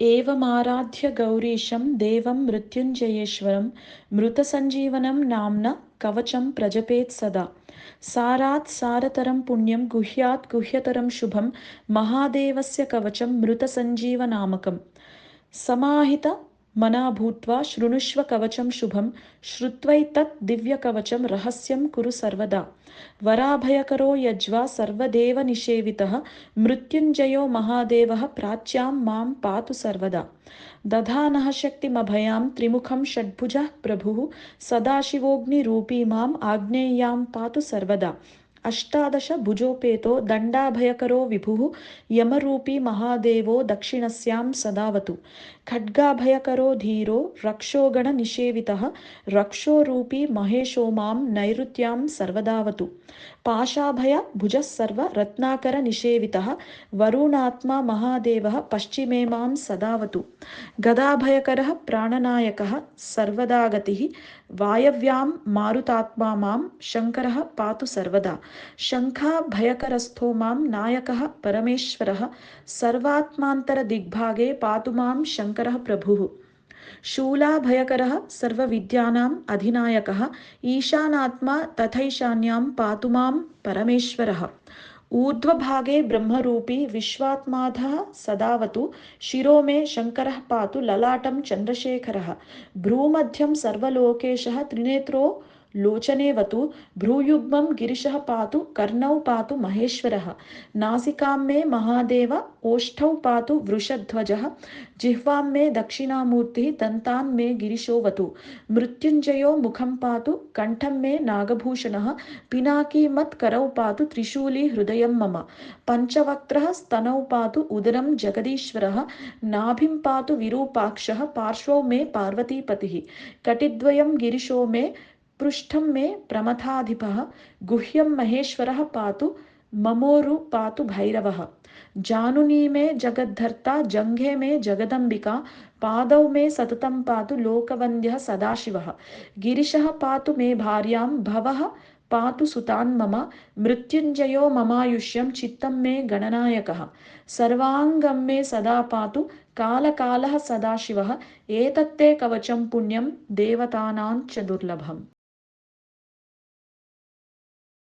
एवमाराध्य गौरीशं देवं मृत्युञ्जयेश्वरं मृतसञ्जीवनं नाम्ना कवचं प्रजपेत् सदा। सारात् सारतरं पुण्यं गुह्यात् गुह्यतरं शुभं महादेवस्य कवचं मृतसञ्जीवनामकं समाहित मना भूत्वा शृणुष्व कवचं शुभं श्रुत्वैतत् दिव्यकवचं रहस्यं कुरु सर्वदा। वराभयकरो यज्वा सर्वदेवनिषेवितः मृत्युञ्जयो महादेवः प्राच्यां मां पातु सर्वदा। दधानः शक्तिमभयां त्रिमुखं षड्भुजः प्रभुः सदाशिवोऽग्निरूपी माम् आग्नेय्यां पातु सर्वदा अष्टादश भुजोपेतो दण्डाभयकरो विभुः यमरूपी महादेवो दक्षिणस्यां सदावतु। खड्गाभयकरो धीरो रक्षोगणनिषेवितः रक्षोरूपी महेशो मां नैऋत्यां सर्वदावतु। पाशाभय भुजः सर्वरत्नाकरनिषेवितः वरुणात्मा महादेवः पश्चिमे मां सदावतु। गदाभयकरः प्राणनायकः सर्वदागतिः वायव्यां मारुतात्मा मां शङ्करः पातु सर्वदा शङ्खाभयकरस्थो मां नायकः परमेश्वरः सर्वात्मान्तरदिग्भागे पातु मां शङ्करः प्रभुः। शूलाभयकरः सर्वविद्यानाम् अधिनायकः ईशानात्मा तथैशान्यां पातु मां परमेश्वरः। ऊर्ध्वभागे ब्रह्मरूपी विश्वात्माधः सदावतु शिरो मे शङ्करः पातु ललाटं चन्द्रशेखरः। भ्रूमध्यं सर्वलोकेशः त्रिनेत्रो लोचनेवतु भ्रूयुग्मं गिरिशः पातु, कर्णौ पातु महेश्वरः, नासिकां मे महादेव, ओष्ठौ पातु वृषध्वजः, जिह्वां मे दक्षिणामूर्तिः, दन्तान् मे गिरिशोऽवतु मृत्युञ्जयो मुखं पातु, कण्ठं मे नागभूषणः, पिनाकी मत्करौ पातु त्रिशूली हृदयं मम, पञ्चवक्त्रः स्तनौ पातु उदरं जगदीश्वरः, नाभिं पातु विरूपाक्षः पार्श्वौ मे पार्वतीपतिः, कटिद्वयं गिरिशो मे पृष्ठं मे प्रमथाधिपः, गुह्यं महेश्वरः पातु, ममोरु पातु भैरवः। जानुनी मे जगद्धर्ता, जङ्घे मे जगदम्बिका, पादौ मे सततं पातु लोकवन्द्यः सदाशिवः। गिरिशः पातु मे भार्यां, भवः पातु सुतान् मम, मृत्युञ्जयो ममायुष्यं चित्तं मे गणनायकः। सर्वाङ्गं मे सदा पातु, कालकालः सदाशिवः, एतत्ते कवचं पुण्यं देवतानां च दुर्लभम्।